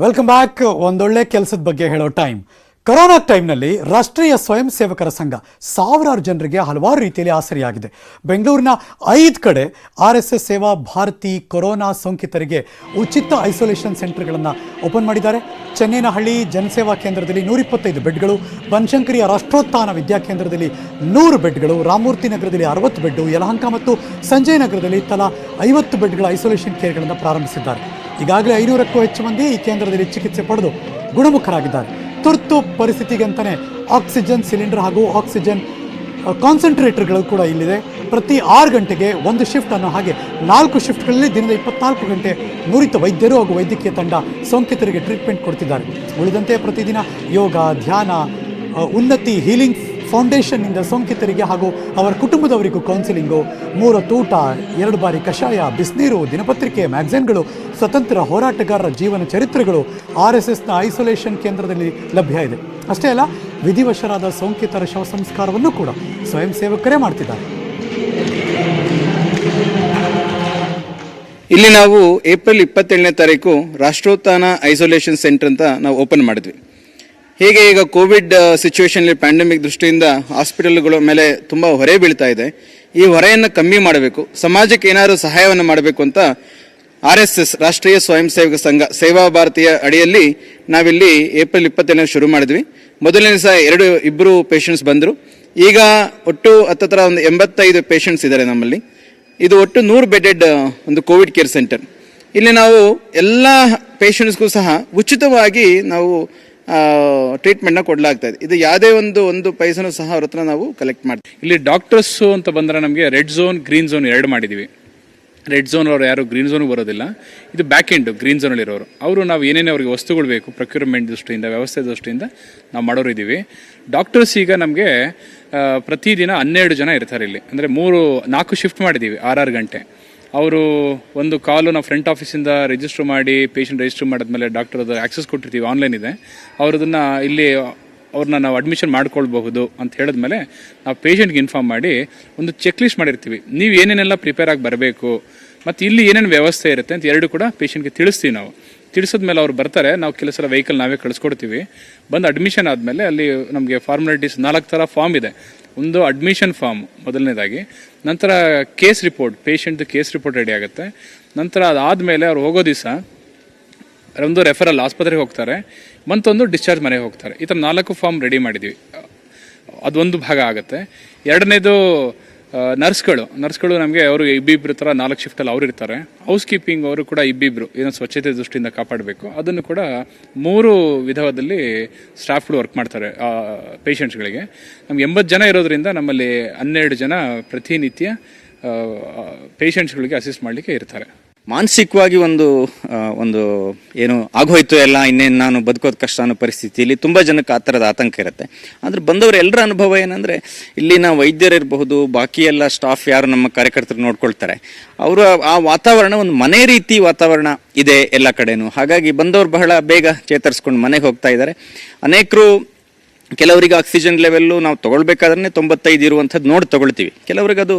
Welcome back ಒಂದೊಳ್ಳೆ ಕೆಲಸದ ಬಗ್ಗೆ ಹೇಳೋ ಟೈಮ್ ಕೊರೋನಾ ಟೈಮ್ನಲ್ಲಿ ರಾಷ್ಟ್ರೀಯ ಸ್ವಯಂ ಸೇವಕರ ಸಂಘ ಸಾವಿರಾರು ಜನರಿಗೆ ಹಲವಾರು ರೀತಿಯಲ್ಲಿ ಆಸರಿಯಾಗಿದೆ. ಬೆಂಗಳೂರಿನ ಐದು ಕಡೆ ಆರ್ ಎಸ್ ಎಸ್ ಸೇವಾ ಭಾರತಿ ಕೊರೋನಾ ಸೋಂಕಿತರಿಗೆ ಉಚಿತ ಐಸೋಲೇಷನ್ ಸೆಂಟರ್ಗಳನ್ನು ಓಪನ್ ಮಾಡಿದ್ದಾರೆ. ಚೆನ್ನೈನಹಳ್ಳಿ ಜನಸೇವಾ ಕೇಂದ್ರದಲ್ಲಿ ನೂರಿಪ್ಪತ್ತೈದು ಬೆಡ್ಗಳು, ಬನಶಂಕರಿಯ ರಾಷ್ಟ್ರೋತ್ಥಾನ ವಿದ್ಯಾಕೇಂದ್ರದಲ್ಲಿ ನೂರು ಬೆಡ್ಗಳು, ರಾಮಮೂರ್ತಿ ನಗರದಲ್ಲಿ ಅರವತ್ತು ಬೆಡ್ಡು ಯಲಹಂಕ ಮತ್ತು ಸಂಜಯ್ ನಗರದಲ್ಲಿ ತಲಾ ಐವತ್ತು ಬೆಡ್ಗಳ ಐಸೋಲೇಷನ್ ಕೇರ್ಗಳನ್ನು ಪ್ರಾರಂಭಿಸಿದ್ದಾರೆ. ಈಗಾಗಲೇ ಐನೂರಕ್ಕೂ ಹೆಚ್ಚು ಮಂದಿ ಈ ಕೇಂದ್ರದಲ್ಲಿ ಚಿಕಿತ್ಸೆ ಪಡೆದು ಗುಣಮುಖರಾಗಿದ್ದಾರೆ. ತುರ್ತು ಪರಿಸ್ಥಿತಿಗಂತಲೇ ಆಕ್ಸಿಜನ್ ಸಿಲಿಂಡರ್ ಹಾಗೂ ಆಕ್ಸಿಜನ್ ಕಾನ್ಸಂಟ್ರೇಟರ್ಗಳು ಕೂಡ ಇಲ್ಲಿದೆ. ಪ್ರತಿ ಆರು ಗಂಟೆಗೆ ಒಂದು ಶಿಫ್ಟ್ ಅನ್ನೋ ಹಾಗೆ ನಾಲ್ಕು ಶಿಫ್ಟ್ಗಳಲ್ಲಿ ದಿನದ ಇಪ್ಪತ್ನಾಲ್ಕು ಗಂಟೆ ನುರಿತ ವೈದ್ಯರು ಹಾಗೂ ವೈದ್ಯಕೀಯ ತಂಡ ಸೋಂಕಿತರಿಗೆ ಟ್ರೀಟ್ಮೆಂಟ್ ಕೊಡ್ತಿದ್ದಾರೆ. ಉಳಿದಂತೆ ಪ್ರತಿದಿನ ಯೋಗ, ಧ್ಯಾನ ಉನ್ನತಿ ಹೀಲಿಂಗ್ ಫೌಂಡೇಶನ್ನಿಂದ ಸೋಂಕಿತರಿಗೆ ಹಾಗೂ ಅವರ ಕುಟುಂಬದವರಿಗೂ ಕೌನ್ಸಿಲಿಂಗು. ಮೂರು ತೂಟ, ಎರಡು ಬಾರಿ ಕಷಾಯ, ಬಿಸಿನೀರು, ದಿನಪತ್ರಿಕೆ, ಮ್ಯಾಗ್ಝಿನ್ಗಳು, ಸ್ವತಂತ್ರ ಹೋರಾಟಗಾರರ ಜೀವನ ಚರಿತ್ರೆಗಳು ಆರ್ ಎಸ್ ಎಸ್ನ ಐಸೋಲೇಷನ್ ಕೇಂದ್ರದಲ್ಲಿ ಲಭ್ಯ ಇದೆ. ಅಷ್ಟೇ ಅಲ್ಲ, ವಿಧಿವಶರಾದ ಸೋಂಕಿತರ ಶವ ಸಂಸ್ಕಾರವನ್ನು ಕೂಡ ಸ್ವಯಂ ಸೇವಕರೇ ಮಾಡ್ತಿದ್ದಾರೆ. ಇಲ್ಲಿ ನಾವು ಏಪ್ರಿಲ್ ಇಪ್ಪತ್ತೇಳನೇ ತಾರೀಕು ರಾಷ್ಟ್ರೋತ್ಥಾನ ಐಸೋಲೇಷನ್ ಸೆಂಟರ್ ಅಂತ ನಾವು ಓಪನ್ ಮಾಡಿದ್ವಿ. ಹೇಗೆ ಈಗ ಕೋವಿಡ್ ಸಿಚುವೇಶನ್ ಪ್ಯಾಂಡಮಿಕ್ ದೃಷ್ಟಿಯಿಂದ ಹಾಸ್ಪಿಟಲ್ಗಳ ಮೇಲೆ ತುಂಬ ಹೊರೆ ಬೀಳ್ತಾ ಇದೆ. ಈ ಹೊರೆಯನ್ನು ಕಮ್ಮಿ ಮಾಡಬೇಕು. ಸಮಾಜಕ್ಕೆ ಏನಾದರೂ ಸಹಾಯವನ್ನು ಮಾಡಬೇಕು ಅಂತ ಆರ್ ಎಸ್ ಎಸ್ ರಾಷ್ಟ್ರೀಯ ಸ್ವಯಂ ಸೇವಕ ಸಂಘ, ಸೇವಾ ಭಾರತೀಯ ಅಡಿಯಲ್ಲಿ ನಾವಿಲ್ಲಿ ಏಪ್ರಿಲ್ ಇಪ್ಪತ್ತೇಳನೇ ಶುರು ಮಾಡಿದ್ವಿ. ಮೊದಲನೇ ಸಹ ಎರಡು ಇಬ್ಬರು ಪೇಷಂಟ್ಸ್ ಬಂದರು. ಈಗ ಒಟ್ಟು ಹತ್ತತ್ರ ಒಂದು ಎಂಬತ್ತೈದು ಪೇಷಂಟ್ಸ್ ಇದ್ದಾರೆ ನಮ್ಮಲ್ಲಿ. ಇದು ಒಟ್ಟು ನೂರು ಬೆಡೆಡ್ ಒಂದು ಕೋವಿಡ್ ಕೇರ್ ಸೆಂಟರ್ ಇಲ್ಲಿ ನಾವು ಎಲ್ಲ ಪೇಷಂಟ್ಸ್ಗೂ ಸಹ ಉಚಿತವಾಗಿ ನಾವು ಟ್ರೀಟ್ಮೆಂಟ್ನ ಇದೆ. ಇದು ಯಾವುದೇ ಒಂದು ಒಂದು ಪೈಸನು ಸಹ ಅವ್ರ ಹತ್ರ ನಾವು ಕಲೆಕ್ಟ್ ಮಾಡ್ತೀವಿ. ಇಲ್ಲಿ ಡಾಕ್ಟರ್ಸ್ ಅಂತ ಬಂದ್ರೆ ನಮಗೆ ರೆಡ್ ಝೋನ್ ಗ್ರೀನ್ ಝೋನ್ ಎರಡು ಮಾಡಿದ್ದೀವಿ ರೆಡ್ ಝೋನ್ ಅವರು ಯಾರು ಗ್ರೀನ್ ಝೋನ್ ಬರೋದಿಲ್ಲ. ಇದು ಬ್ಯಾಕ್ ಎಂಡ್ ಗ್ರೀನ್ ಝೋನಲ್ಲಿ ಇರೋರು. ಅವರು ನಾವು ಏನೇನೇ ಅವರಿಗೆ ವಸ್ತುಗಳು ಬೇಕು ಪ್ರೊಕ್ಯೂರ್ಮೆಂಟ್ ದೃಷ್ಟಿಯಿಂದ, ವ್ಯವಸ್ಥೆ ದೃಷ್ಟಿಯಿಂದ ನಾವು ಮಾಡೋರು ಇದ್ದೀವಿ ಡಾಕ್ಟರ್ಸ್ ಈಗ ನಮಗೆ ಪ್ರತಿದಿನ ಹನ್ನೆರಡು ಜನ ಇರ್ತಾರೆ ಇಲ್ಲಿ. ಅಂದರೆ ಮೂರು, ನಾಲ್ಕು ಶಿಫ್ಟ್ ಮಾಡಿದ್ದೀವಿ ಆರು ಗಂಟೆ. ಅವರು ಒಂದು ಕಾಲು ನಾವು ಫ್ರಂಟ್ ಆಫೀಸಿಂದ ರಿಜಿಸ್ಟರ್ ಮಾಡಿ ಪೇಷಂಟ್ ರಿಜಿಸ್ಟರ್ ಮಾಡಿದ್ಮೇಲೆ ಡಾಕ್ಟರ್ ಅದು ಆಕ್ಸೆಸ್ ಕೊಟ್ಟಿರ್ತೀವಿ ಆನ್ಲೈನ್ ಇದೆ. ಅವ್ರದನ್ನ ಇಲ್ಲಿ ಅವ್ರನ್ನ ನಾವು ಅಡ್ಮಿಷನ್ ಮಾಡ್ಕೊಳ್ಬಹುದು ಅಂತ ಹೇಳಿದ್ಮೇಲೆ ನಾವು ಪೇಷಂಟ್ಗೆ ಇನ್ಫಾರ್ಮ್ ಮಾಡಿ ಒಂದು ಚೆಕ್ ಲಿಸ್ಟ್ ಮಾಡಿರ್ತೀವಿ. ನೀವು ಏನೇನೆಲ್ಲ ಪ್ರಿಪೇರ್ ಆಗಿ ಬರಬೇಕು, ಮತ್ತು ಇಲ್ಲಿ ಏನೇನು ವ್ಯವಸ್ಥೆ ಇರುತ್ತೆ ಅಂತ ಎರಡು ಕೂಡ ಪೇಷಂಟ್ಗೆ ತಿಳಿಸ್ತೀವಿ ನಾವು. ತಿಳಿಸಿದ್ಮೇಲೆ ಅವ್ರು ಬರ್ತಾರೆ. ನಾವು ಕೆಲವು ವೆಹಿಕಲ್ ನಾವೇ ಕಳಿಸ್ಕೊಡ್ತೀವಿ. ಬಂದು ಅಡ್ಮಿಷನ್ ಆದಮೇಲೆ ಅಲ್ಲಿ ನಮಗೆ ಫಾರ್ಮಾಲಿಟೀಸ್ ನಾಲ್ಕು ಥರ ಫಾರ್ಮ್ ಇದೆ. ಒಂದು ಅಡ್ಮಿಷನ್ ಫಾರ್ಮ್ ಮೊದಲನೇದಾಗಿ, ನಂತರ ಕೇಸ್ ರಿಪೋರ್ಟ್ ಪೇಷಂಟ್ದು ಕೇಸ್ ರಿಪೋರ್ಟ್ ರೆಡಿ ಆಗುತ್ತೆ. ನಂತರ ಅದಾದಮೇಲೆ ಅವ್ರು ಹೋಗೋ ದಿವಸ ಒಂದು ರೆಫರಲ್ ಆಸ್ಪತ್ರೆಗೆ ಹೋಗ್ತಾರೆ. ಮತ್ತೊಂದು ಡಿಸ್ಚಾರ್ಜ್ ಮನೆಗೆ ಹೋಗ್ತಾರೆ. ಈ ಥರ ನಾಲ್ಕು ಫಾರ್ಮ್ ರೆಡಿ ಮಾಡಿದ್ವಿ. ಅದೊಂದು ಭಾಗ ಆಗುತ್ತೆ. ಎರಡನೇದು ನರ್ಸ್ಗಳು ನರ್ಸ್ಗಳು ನಮಗೆ ಅವರು ಇಬ್ಬಿಬ್ರು ಥರ ನಾಲ್ಕು ಶಿಫ್ಟಲ್ಲಿ ಅವರು ಇರ್ತಾರೆ. ಹೌಸ್ ಕೀಪಿಂಗ್ ಅವರು ಕೂಡ ಇಬ್ಬಿಬ್ರು, ಏನೋ ಸ್ವಚ್ಛತೆ ದೃಷ್ಟಿಯಿಂದ ಕಾಪಾಡಬೇಕು. ಅದನ್ನು ಕೂಡ ಮೂರು ವಿಧದಲ್ಲಿ ಸ್ಟಾಫ್ಗಳು ವರ್ಕ್ ಮಾಡ್ತಾರೆ ಪೇಷಂಟ್ಸ್ಗಳಿಗೆ ನಮ್ಗೆ ಎಂಬತ್ತು ಜನ ಇರೋದ್ರಿಂದ ನಮ್ಮಲ್ಲಿ ಹನ್ನೆರಡು ಜನ ಪ್ರತಿನಿತ್ಯ ಪೇಷಂಟ್ಸ್ಗಳಿಗೆ ಅಸಿಸ್ಟ್ ಮಾಡಲಿಕ್ಕೆ ಇರ್ತಾರೆ. ಮಾನಸಿಕವಾಗಿ ಒಂದು ಒಂದು ಏನು ಆಗೋಯ್ತು ಎಲ್ಲ ಇನ್ನೇನು ನಾನು ಬದುಕೋದು ಕಷ್ಟ ಅನ್ನೋ ಪರಿಸ್ಥಿತಿಯಲ್ಲಿ ತುಂಬ ಜನಕ್ಕೆ ಆ ಥರದ ಆತಂಕ ಇರುತ್ತೆ. ಆದರೆ ಬಂದವರು ಎಲ್ಲರ ಅನುಭವ ಏನಂದರೆ, ಇಲ್ಲಿನ ವೈದ್ಯರಿರಬಹುದು ಬಾಕಿ ಎಲ್ಲ ಸ್ಟಾಫ್ ಯಾರು ನಮ್ಮ ಕಾರ್ಯಕರ್ತರು ನೋಡ್ಕೊಳ್ತಾರೆ. ಅವರು ಆ ವಾತಾವರಣ ಒಂದು ಮನೆ ರೀತಿ ವಾತಾವರಣ ಇದೆ ಎಲ್ಲ ಕಡೆನೂ. ಹಾಗಾಗಿ ಬಂದವರು ಬಹಳ ಬೇಗ ಚೇತರಿಸ್ಕೊಂಡು ಮನೆಗೆ ಹೋಗ್ತಾ ಇದ್ದಾರೆ. ಅನೇಕರು ಕೆಲವರಿಗೆ ಆಕ್ಸಿಜನ್ ಲೆವೆಲ್ಲು ನಾವು ತೊಗೊಳ್ಬೇಕಾದ್ರೆ ತೊಂಬತ್ತೈದು ಇರುವಂಥದ್ದು ನೋಡಿ ತೊಗೊಳ್ತೀವಿ. ಕೆಲವ್ರಿಗೆ ಅದು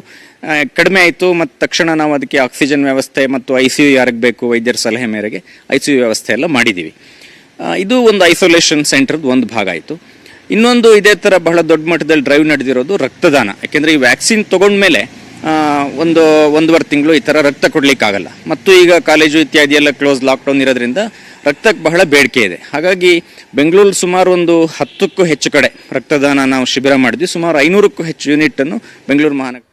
ಕಡಿಮೆ ಆಯಿತು, ಮತ್ತು ತಕ್ಷಣ ನಾವು ಅದಕ್ಕೆ ಆಕ್ಸಿಜನ್ ವ್ಯವಸ್ಥೆ ಮತ್ತು ಐ ಸಿ ಯು ಯಾರಿಗೆ ಬೇಕು ವೈದ್ಯರ ಸಲಹೆ ಮೇರೆಗೆ ಐ ಸಿ ಯು ವ್ಯವಸ್ಥೆ ಎಲ್ಲ ಮಾಡಿದ್ದೀವಿ ಇದು ಒಂದು ಐಸೋಲೇಷನ್ ಸೆಂಟರ್ದು ಒಂದು ಭಾಗ ಆಯಿತು. ಇನ್ನೊಂದು ಇದೇ ಥರ ಬಹಳ ದೊಡ್ಡ ಮಟ್ಟದಲ್ಲಿ ಡ್ರೈವ್ ನಡೆದಿರೋದು ರಕ್ತದಾನ. ಯಾಕೆಂದರೆ ಈ ವ್ಯಾಕ್ಸಿನ್ ತೊಗೊಂಡ್ಮೇಲೆ ಒಂದು ಒಂದೂವರೆ ತಿಂಗಳು ಈ ಥರ ರಕ್ತ ಕೊಡಲಿಕ್ಕಾಗಲ್ಲ. ಮತ್ತು ಈಗ ಕಾಲೇಜು ಇತ್ಯಾದಿ ಎಲ್ಲ ಕ್ಲೋಸ್ ಲಾಕ್ಡೌನ್ ಇರೋದ್ರಿಂದ ರಕ್ತಕ್ಕೆ ಬಹಳ ಬೇಡಿಕೆ ಇದೆ. ಹಾಗಾಗಿ ಬೆಂಗಳೂರು ಸುಮಾರು ಒಂದು ಹತ್ತಕ್ಕೂ ಹೆಚ್ಚು ಕಡೆ ರಕ್ತದಾನ ನಾವು ಶಿಬಿರ ಮಾಡಿದ್ವಿ. ಸುಮಾರು ಐನೂರಕ್ಕೂ ಹೆಚ್ಚು ಯೂನಿಟನ್ನು ಬೆಂಗಳೂರು ಮಹಾನಗರ